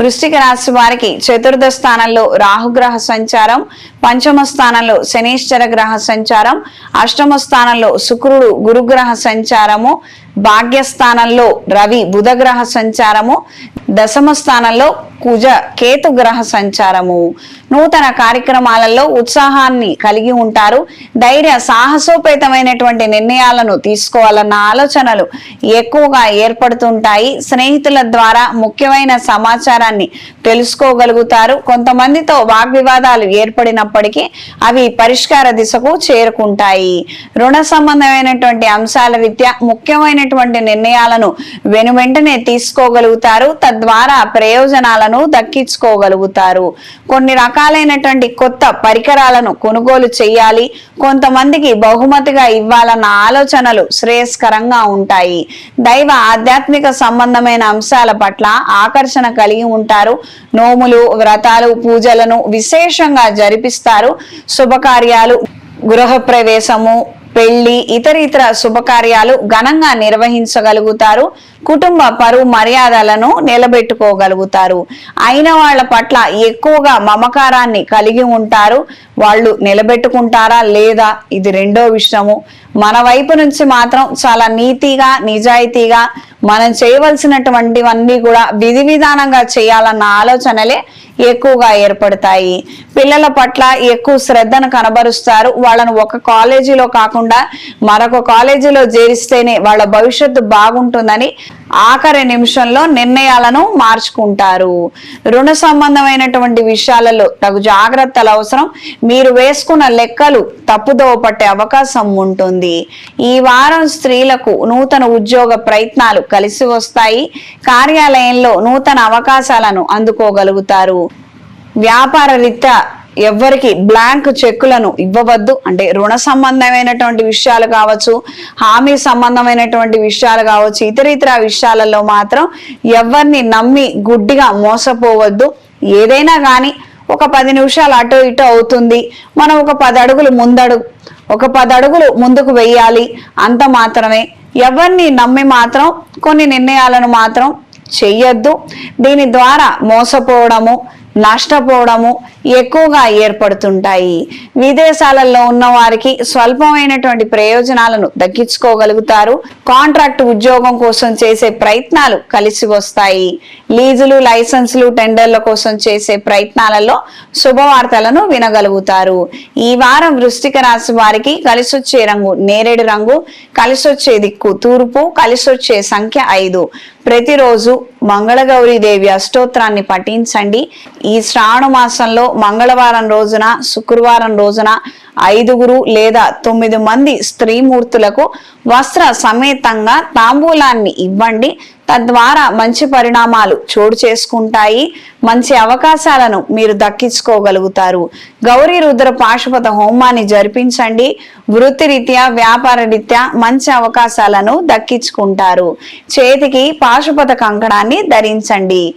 వృష్టిక రాశి వారికి చతుర్థ స్థానంలో రాహుగ్రహ సంచారం పంచమ స్థానంలో శనీశ్వర గ్రహ సంచారం అష్టమ స్థానంలో శుక్రుడు గురుగ్రహ సంచారము భాగ్యస్థానంలో రవి బుధగ్రహ సంచారము దశమ స్థానంలో కుజ కేతు గ్రహ సంచారము. నూతన కార్యక్రమాలలో ఉత్సాహాన్ని కలిగి ఉంటారు. ధైర్య సాహసోపేతమైనటువంటి నిర్ణయాలను తీసుకోవాలన్న ఆలోచనలు ఎక్కువగా ఏర్పడుతుంటాయి. స్నేహితుల ద్వారా ముఖ్యమైన సమాచారాన్ని తెలుసుకోగలుగుతారు. కొంతమందితో వాగ్వివాదాలు ఏర్పడిన ఉన్నప్పటికీ అవి పరిష్కార దిశకు చేరుకుంటాయి. రుణ సంబంధమైనటువంటి అంశాల విద్య ముఖ్యమైనటువంటి నిర్ణయాలను వెనువెంటనే తీసుకోగలుగుతారు. తద్వారా ప్రయోజనాలను దక్కించుకోగలుగుతారు. కొన్ని రకాలైనటువంటి కొత్త పరికరాలను కొనుగోలు చేయాలి. కొంతమందికి బహుమతిగా ఇవ్వాలన్న ఆలోచనలు శ్రేయస్కరంగా ఉంటాయి. దైవ ఆధ్యాత్మిక సంబంధమైన అంశాల పట్ల ఆకర్షణ కలిగి ఉంటారు. నోములు వ్రతాలు పూజలను విశేషంగా జరిపిస్తారు. శుభకార్యాలు గృహప్రవేశము పెళ్ళి ఇతర ఇతర శుభకార్యాలు ఘనంగా నిర్వహించగలుగుతారు. కుటుంబ పరువు మర్యాదలను నిలబెట్టుకోగలుగుతారు. అయిన వాళ్ళ పట్ల ఎక్కువగా మమకారాన్ని కలిగి ఉంటారు. వాళ్ళు నిలబెట్టుకుంటారా లేదా ఇది రెండో విషయము. మన వైపు నుంచి మాత్రం చాలా నీతిగా నిజాయితీగా మనం చేయవలసినటువంటివన్నీ కూడా విధి విధానంగా చేయాలన్న ఆలోచనలే ఎక్కువగా ఏర్పడతాయి. పిల్లల పట్ల ఎక్కువ శ్రద్ధను కనబరుస్తారు. వాళ్ళను ఒక కాలేజీలో కాకుండా మరొక కాలేజీలో చేరిస్తేనే వాళ్ళ భవిష్యత్తు బాగుంటుందని ఆఖరి నిమిషంలో నిర్ణయాలను మార్చుకుంటారు. రుణ సంబంధమైనటువంటి విషయాలలో తగు జాగ్రత్తలు అవసరం. మీరు వేసుకున్న లెక్కలు తప్పుదోవ పట్టే అవకాశం ఉంటుంది. ఈ వారం స్త్రీలకు నూతన ఉద్యోగ ప్రయత్నాలు కలిసి వస్తాయి. కార్యాలయంలో నూతన అవకాశాలను అందుకోగలుగుతారు. వ్యాపార రీత్యా ఎవ్వరికి బ్లాంక్ చెక్కులను ఇవ్వవద్దు. అంటే రుణ సంబంధమైనటువంటి విషయాలు కావచ్చు హామీ సంబంధమైనటువంటి విషయాలు కావచ్చు ఇతర ఇతర విషయాలలో మాత్రం ఎవరిని నమ్మి గుడ్డిగా మోసపోవద్దు. ఏదైనా కానీ ఒక పది నిమిషాలు అటు ఇటు అవుతుంది. మనం ఒక పది అడుగులు ముందడుగు ఒక పది అడుగులు ముందుకు వెయ్యాలి. అంత మాత్రమే. ఎవరిని నమ్మి మాత్రం కొన్ని నిర్ణయాలను మాత్రం చెయ్యొద్దు. దీని ద్వారా మోసపోవడము నష్టపోవడము ఎక్కువగా ఏర్పడుతుంటాయి. విదేశాలలో ఉన్న వారికి స్వల్పమైనటువంటి ప్రయోజనాలను దక్కించుకోగలుగుతారు. కాంట్రాక్ట్ ఉద్యోగం కోసం చేసే ప్రయత్నాలు కలిసి వస్తాయి. లీజులు లైసెన్సులు టెండర్ల కోసం చేసే ప్రయత్నాలలో శుభవార్తలను వినగలుగుతారు. ఈ వారం వృష్టిక రాశి వారికి కలిసొచ్చే రంగు నేరేడు రంగు కలిసొచ్చే దిక్కు తూర్పు కలిసొచ్చే సంఖ్య ఐదు. ప్రతిరోజు మంగళగౌరి దేవి అష్టోత్తరాన్ని పఠించండి. ఈ శ్రావణ మాసంలో మంగళవారం రోజున శుక్రవారం రోజున ఐదుగురు లేదా తొమ్మిది మంది స్త్రీమూర్తులకు వస్త్ర సమేతంగా తాంబూలాన్ని ఇవ్వండి. తద్వారా మంచి పరిణామాలు చోటు చేసుకుంటాయి. మంచి అవకాశాలను మీరు దక్కించుకోగలుగుతారు. గౌరీ రుద్ర పాశుపత హోమాన్ని జరిపించండి. వృత్తిరీత్యా వ్యాపార రీత్యా మంచి అవకాశాలను దక్కించుకుంటారు. చేతికి పాశుపత కంకణాన్ని ధరించండి.